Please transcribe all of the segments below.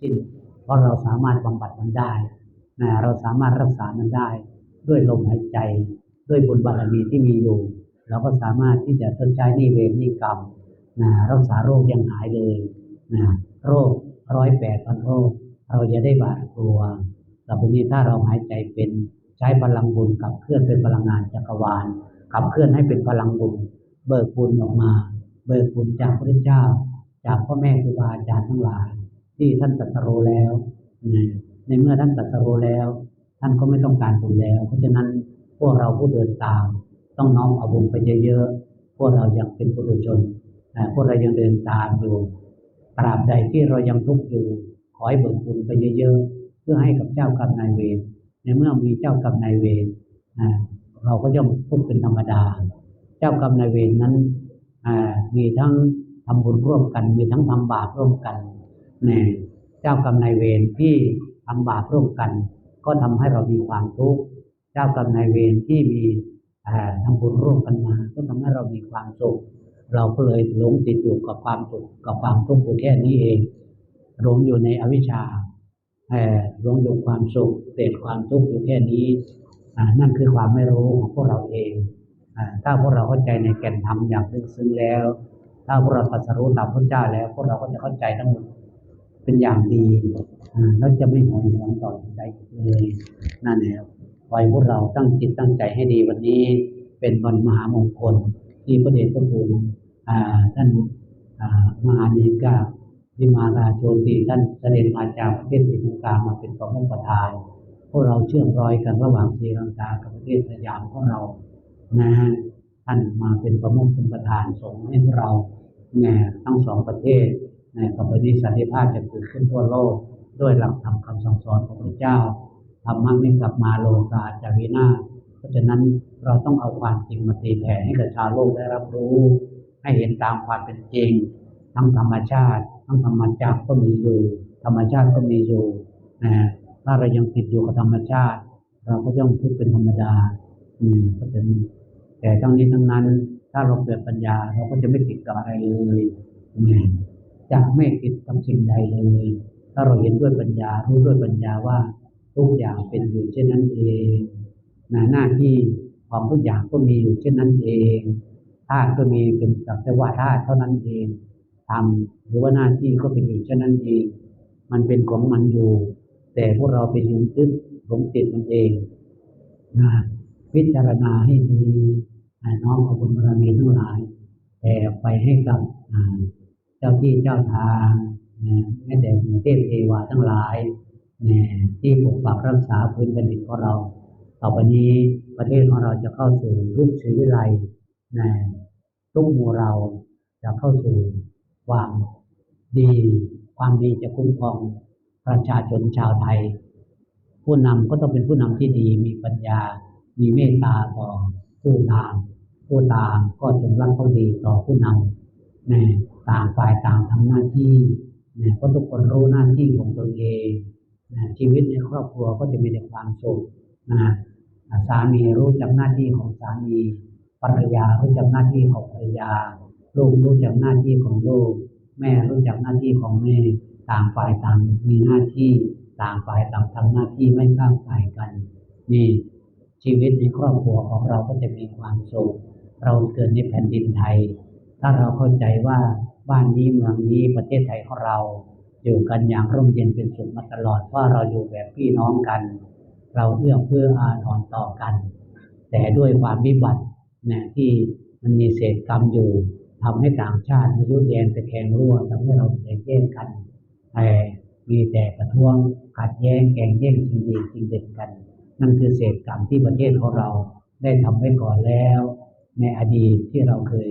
สิ้นเพราะเราสามารถบำบัดมันได้นะเราสามารถรักษามันได้ ด้วยลมหายใจ ด้วยบุญบารมีที่มีอยู่ เราก็สามารถที่จะชดใช้นี้เวรนี้กรรมนะรักษาโรคยังหายเลยนะโรคร้อยแปดพันโรค เราจะได้บาดกลัวต่อไปนี้ถ้าเราหายใจเป็นใช้พลังบุญขับเคลื่อนเป็นพลังงานจักรวาลขับเคลื่อนให้เป็นพลังบุญ เบิกบุญออกมา เบิกบุญจากพระเจ้า จากพ่อแม่ครูบาอาจารย์ทั้งหลาย ที่ท่านตัสรู้แล้วในเมื่อท่านตัสรู้แล้ว ท่านก็ไม่ต้องการบุญแล้ว เพราะฉะนั้นพวกเราผู้เดินตาม ต้องน้อมเอาบุญไปเยอะๆพวกเรายังเป็นปุถุชนอ่พวกเรายังเดินตามอยู่ตราบใดที่เรายังทุกข์อยู่ ขอให้เบิกบุญไปเยอะๆเพื่อให้กับเจ้ากรรมนายเวรในเมื่อมีเจ้ากรรมนายเวรเราก็ย่อมทุกข์เป็นธรรมดา เจ้ากรรมนายเวรนั้นมีทั้งทำบุญร่วมกัน มีทั้งทำบาปร่วมกัน เนี่ยเจ้ากรรมนายเวรที่ทำบาปร่วมกัน ก็ทำให้เรามีความทุกข์เจ้ากรรมนายเวรที่มีอ่าทำบุญร่วมกันมา ก็ทำให้เรามีความสุข เราก็เลยหลงติดอยู่กับความสุขกับความทุกข์อยู่แค่นี้เองหลงอยู่ในอวิชชาหลงอยู่ความสุขเสพความทุกข์อยู่แค่นี้นั่นคือความไม่รู้ของพวกเราเองถ้าพวกเราเข้าใจในแก่นธรรมอย่างลึกซึ้งแล้ว ถ้าพวกเราตรัสรู้ตามพระเจ้าแล้ว พวกเราก็จะเข้าใจทั้งหมด เป็นอย่างดีแล้วจะไม่หวยหวนต่อใจเลยนั่นแหละขอให้พวกเราตั้งจิตตั้งใจให้ดีวันนี้เป็นวันมหามงคล ที่พระเดชพระคุณท่านอ่ามหานิกาวิมาราโชติท่านเสด็จมาจากประเทศศรีลังกามาเป็นประมุขประธาน พวกเราเชื่อมรอยกันระหว่างศรีลังกากับประเทศสยามของเรานะฮะท่านมาเป็นประมุขเป็นประธานส่งให้พวกเราแน่ทั้งสองประเทศ ต่อไปนี้สันติภาพจะเกิดขึ้นทั่วโลก ด้วยหลักธรรมคำสั่งสอนของพระเจ้าธรรมะไม่กลับมาโลกาจาวินาเพราะฉะนั้นเราต้องเอาความจริงมาตีแผ่ให้กับชาวโลกได้รับรู้ ให้เห็นตามความเป็นจริง ทั้งธรรมชาติ ทั้งธรรมจักรก็มีอยู่ ธรรมชาติก็มีอยู่นะถ้าเรายังติดอยู่กับธรรมชาติ เราก็ย่อมทุกข์เป็นธรรมดาอืมเพราะฉะนั้นแต่ทั้งนี้ทั้งนั้น ถ้าเราเกิดปัญญาเราก็จะไม่ติดกับอะไรเลยอืม จะไม่ติดกับสิ่งใดเลย ถ้าเราเห็นด้วยปัญญารู้ด้วยปัญญาว่าทุกอย่างเป็นอยู่เช่นนั้นเองหนะหน้าที่ของทุกอย่างก็มีอยู่เช่นนั้นเองธาตุก็มีเป็นสักแต่ว่าธาตุเท่านั้นเองทำหรือว่าหน้าที่ก็เป็นอยู่เช่นนั้นเอง มันเป็นของมันอยู่ แต่พวกเราเป็นหลงติดหลงติดมันเองนะพิจารณาให้ดีน้อมเอาบุญบารมีทั้งหลายแต่ไปให้กับอ่า เจ้าที่เจ้าทางนะแม้แต่หมู่เทพเทวาทั้งหลายนะที่ปกปักรักษาพื้นแผ่นดินของเรา ต่อไปนี้ประเทศของเราจะเข้าสู่ยุคศรีวิไลนะทุกหมู่เราจะเข้าสู่ความดีความดีจะคุ้มครองประชาชนชาวไทย ผู้นำก็ต้องเป็นผู้นำที่ดีมีปัญญา มีเมตตาต่อผู้ตาม ผู้ตามก็จงรักภักดีต่อผู้นำนะ ต่างฝ่ายต่างทำหน้าที่นะเพราะทุกคนรู้หน้าที่ของตัวเองนะชีวิตในครอบครัวก็จะมีแต่ความสุขนะสามีรู้จักหน้าที่ของสามีภรรยารู้จักหน้าที่ของภรรยา ลูกรู้จักหน้าที่ของลูก แม่รู้จักหน้าที่ของแม่ ต่างฝ่ายต่างมีหน้าที่ ต่างฝ่ายต่างทำหน้าที่ไม่ข้ามฝ่ายกัน นี่ชีวิตในครอบครัวของเราก็จะมีความสุข เราเกิดในแผ่นดินไทย ถ้าเราเข้าใจว่า บ้านนี้เมืองนี้ประเทศไทยของเรา อยู่กันอย่างร่มเย็นเป็นสุขมาตลอดเพราะเราอยู่แบบพี่น้องกัน เราเอื้อเพื่ออาทรต่อกัน แต่ด้วยความวิบัตินะที่มันมีเศษกรรมอยู่ทำให้ต่างชาติมายุแยงตะแคงรั่วทำให้เราแตกแยกกันแต่มีแต่ประท้วงขัดแย้งแข่งแย่งจริงดีจริงเด็ดกัน นั่นคือเศษกรรมที่ประเทศของเราได้ทำไว้ก่อนแล้ว ในอดีตที่เราเคย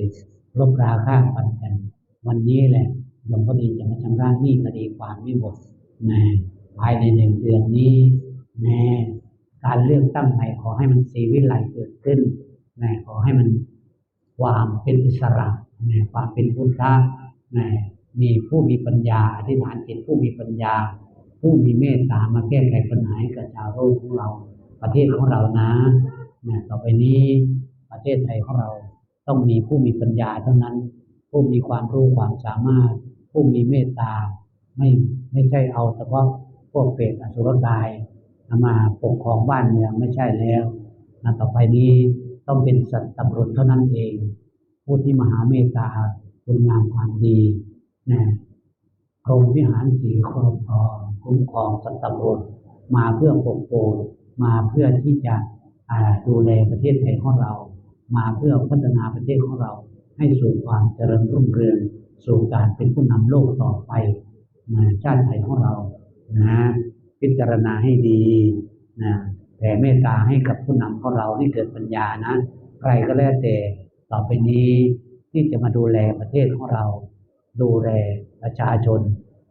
ลบราค่าฟันกัน วันนี้แหละหลวงพ่อดีจะมาชำระหนี้คดีความไม่หมดนะภายในหนึ่งเดือนนี้แน่การเลือกตั้งใหม่ขอให้มันสีวิไลเกิดขึ้นแน่ขอให้มันความเป็นอิสระแน่ความเป็นพุทธะแน่มีผู้มีปัญญาอธิษฐานจิตผู้มีปัญญา ผู้มีเมตตามาแก้ไขปัญหาให้กับชาวโลกของเรา ประเทศของเรานะแน่ต่อไปนี้ประเทศไทยของเราต้องมีผู้มีปัญญาเท่านั้น ผู้มีความรู้ความสามารถ ผู้มีเมตตา ไม่ไม่ใช่เอาเฉพาะพวกเปรตอสุรกายมาปกครองบ้านเมืองไม่ใช่แล้วนะต่อไปนี้ต้องเป็นสัตว์ตำรวจเท่านั้นเอง ผู้ที่มหาเมตตาคุณงามความดีนะกรมวิหารสีครอบครองคุ้มครองสัตว์ตำรวจมาเพื่อปกโปรมาเพื่อที่จะดูแลประเทศไทยของเรา มาเพื่อพัฒนาประเทศของเรา ให้สู่ความเจริญรุ่งเรืองสู่การเป็นผู้นำโลกต่อไปนะชาติไทยของเรานะพิจารณาให้ดีนะแผ่เมตตาให้กับผู้นำของเราให้เกิดปัญญานะใครก็แล้วแต่ต่อไปนี้ที่จะมาดูแลประเทศของเรา ดูแลประชาชน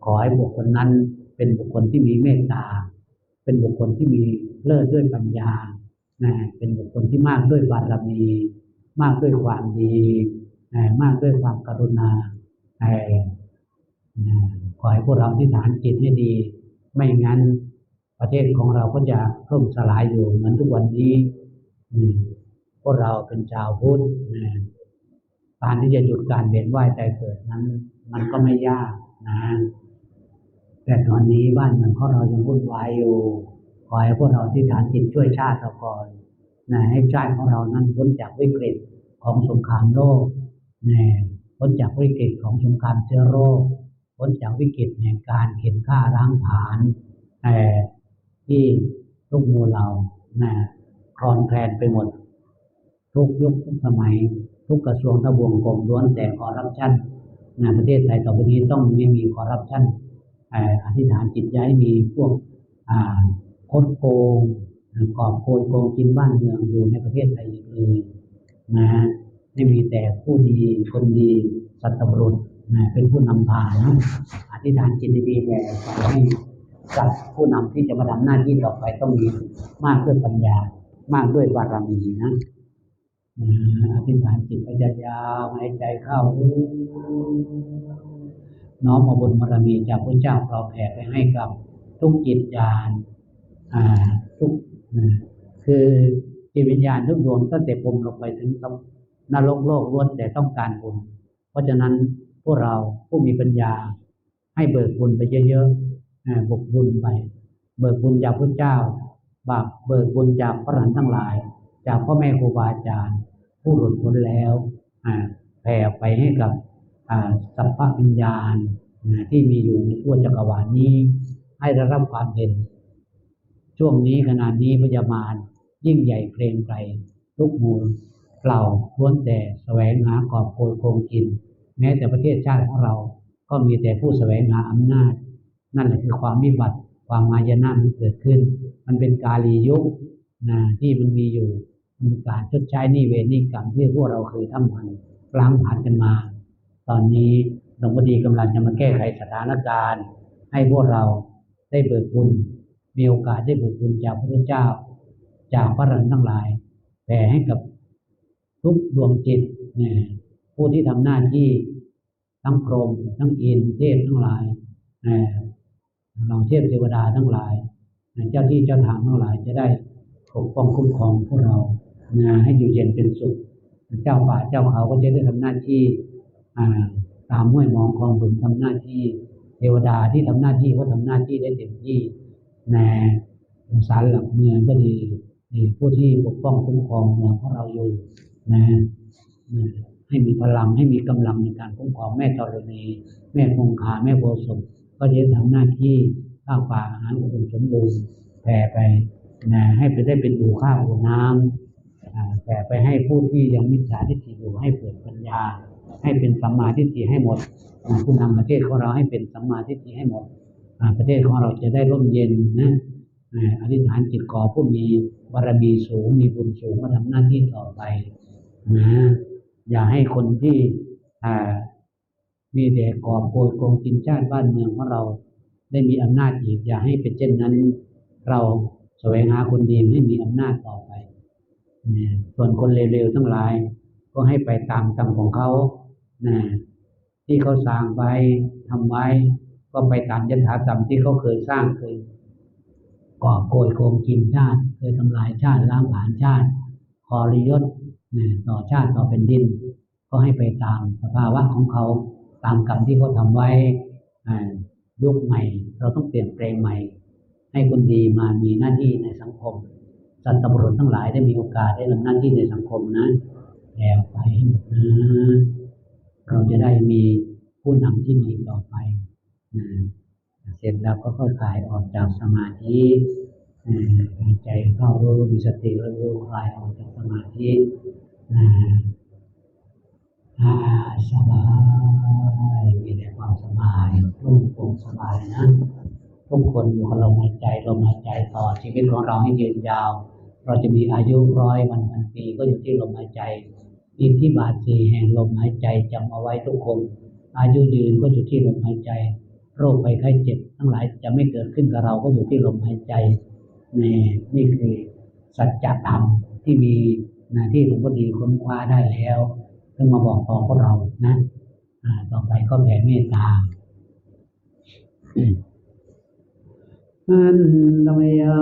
ขอให้บุคคลนั้นเป็นบุคคลที่มีเมตตา เป็นบุคคลที่มีเลิศด้วยปัญญานะเป็นบุคคลที่มากด้วยบารมี มากด้วยความดี มากด้วยความกรุณาเอ่อนะขอให้พวกเราที่ฐานจิตให้ดี ไม่งั้นประเทศของเราก็จะล่มสลายอยู่เหมือนทุกวันนี้พวกเราเป็นชาวพุทธการที่จะหยุดการเวียนว่ายตายเกิดนั้น มันก็ไม่ยากนะแต่ตอนนี้บ้านเมืองของเรายังวุ่นวายอยู่ขอให้พวกเราที่ฐานจิตช่วยชาติเราก่อนนะให้ชาติของเรานั้นพ้นจากวิกฤตของสงครามโลก พ้นจากวิกฤตของสงครามเชื้อโรคพ้นจากวิกฤตแห่งการเข็นฆ่าล้างผาญแต่ที่ทุกมูเรานะคลอนแคลนไปหมด ทุกยุคทุกสมัย ทุกกระทรวงทบวงกรมล้วนแต่คอรัปชันนะประเทศไทยต่อไปนี้ต้องไม่มีคอรัปชันเอ่อธิษฐานจิตย้ายมีพวกคดโกงกอบโกยโกงกินบ้านเมืองอยู่ในประเทศไทยอีกเลยนะ ไม่มีแต่ผู้ดีคนดีสัตบุรุษนะเป็นผู้นำพานะอธิษฐานจิตดีแต่ขอให้กับผู้นำที่จะมาทำหน้าที่ต่อไปต้องมีมากด้วยปัญญา มากด้วยบารมีนะอธิษฐานจิตไปยาวๆหายใจเข้าน้อมเอาบุญบารมีจากพระเจ้าเราแผ่ไปให้กับทุกจิตญาณทุกคือจิตวิญญาณทุกดวงตั้งแต่ผมลงไปถึง นรกโลกล้วนแต่ต้องการบุญ เพราะฉะนั้นพวกเราผู้มีปัญญา ให้เบิกบุญไปเยอะๆอ่าบกบุญไป เบิกบุญจากพระเจ้า บากเบิกบุญจากพระหลานทั้งหลาย จากพ่อแม่ครูบาอาจารย์ ผู้หลุดพ้นแล้วแผ่ไปให้กับสัพพะวิญญาณที่มีอยู่ในทั่วจักรวาลนี้ ให้ได้รับความเห็น ช่วงนี้ขณะนี้พยามารยิ่งใหญ่เกรงไกรทุกหมู่ เหล่าล้วนแต่แสวงหากอบโกยโกงกิน แม้แต่ประเทศชาติของเรา ก็มีแต่ผู้แสวงหาอำนาจ นั่นแหละคือความวิบัติความมายานะมันเกิดขึ้น มันเป็นกาลียุคนะที่มันมีอยู่มันเป็นการชดใช้นี้เวนี้กรรมที่พวกเราเคยทำมันล้างผ่านกันมา ตอนนี้หลวงพ่อดีกำลังจะมาแก้ไขสถานการณ์ ให้พวกเราได้เบิกบุญมีโอกาสได้เบิกบุญจากพระเจ้า จากพระรันทั้งหลายแผ่ให้กับ ทุกดวงจิตนะผู้ที่ทำหน้าที่ทั้งพรหมทั้งอินเทพทั้งหลายนะเราเทพเทวดาทั้งหลายนะเจ้าที่เจ้าทางทั้งหลายจะได้ปกป้องคุ้มครองพวกเรานะให้อยู่เย็นเป็นสุข เจ้าป่าเจ้าเขาก็จะได้ทำหน้าที่ตามห้วยมองคลองบึงทำหน้าที่ เทวดาที่ทำหน้าที่ก็ทำหน้าที่ได้เต็มที่ในสารหลักเมืองก็ดีผู้ที่ปกป้องคุ้มครองเมืองของเราอยู่ นะให้มีพลังให้มีกำลังในการคุ้มครองแม่ธรณีแม่คงคาแม่โพธิ์ศพก็จะได้ทำหน้าที่ข้าวปลาอาหารอุดมสมบูรณ์แผ่ไปนะให้ไปได้เป็นอู่ข้าวอู่น้ำอ่าแผ่ไปให้ผู้ที่ยังมิจฉาทิฏฐิอยู่ให้เกิดปัญญา ให้เป็นสัมมาทิฏฐิให้หมดผู้นำประเทศของเราให้เป็นสัมมาทิฏฐิให้หมดประเทศของเราจะได้ร่มเย็นนะอธิษฐานจิตขอผู้มีบารมีสูงมีบุญสูงมาทำหน้าที่ต่อไป นะอย่าให้คนที่มีแต่ก่อโกยโกงกินชาติบ้านเมืองของเรา ได้มีอำนาจอีก อย่าให้เป็นเช่นนั้น เราแสวงหาคนดีให้มีอำนาจต่อไปนะส่วนคนเร็วๆทั้งหลาย ก็ให้ไปตามกรรมของเขานะที่เขาสร้างไว้ทำไว้ ก็ไปตามยถากรรมที่เขาเคยสร้างเคยก่อโกยโกงกินชาติ เคยทำลายชาติล้างผลาญชาติคอริยศ ต่อชาติต่อเป็นดิน ก็ให้ไปตามสภาวะของเขาตามกรรมที่เขาทำไว้ยุคใหม่ เราต้องเปลี่ยนแปลงใหม่ ให้คนดีมามีหน้าที่ในสังคมสัตว์ตบุรุษทั้งหลายได้มีโอกาสได้ทำหน้าที่ในสังคมนะแผ่ไปให้หมดนะเราจะได้มีผู้นำที่ดีต่อไปนะเสร็จแล้วก็ค่อยคลายออกจากสมาธิหายใจเข้ารู้มีสติแล้วรู้คลายออกจากสมาธิ อาสบายมีแต่ความสบายโล่งโปร่งสบายนะทุกคนอยู่กับลมหายใจลมหายใจต่อชีวิตของเราให้ยืนยาว เราจะมีอายุร้อยวันพันปีก็อยู่ที่ลมหายใจอินทธิบาทสี่แห่งลมหายใจจำเอาไว้ทุกคน อายุยืนก็อยู่ที่ลมหายใจ โรคภัยไข้เจ็บ ทั้งหลายจะไม่เกิดขึ้นกับเราก็อยู่ที่ลมหายใจนี่นี่คือสัจธรรมที่มี นะที่หลวงพ่อดีค้นคว้าได้แล้วเพิ่งมาบอกต่อพวกเรานะต่อไปก็แผ่เมตตาอันตมยา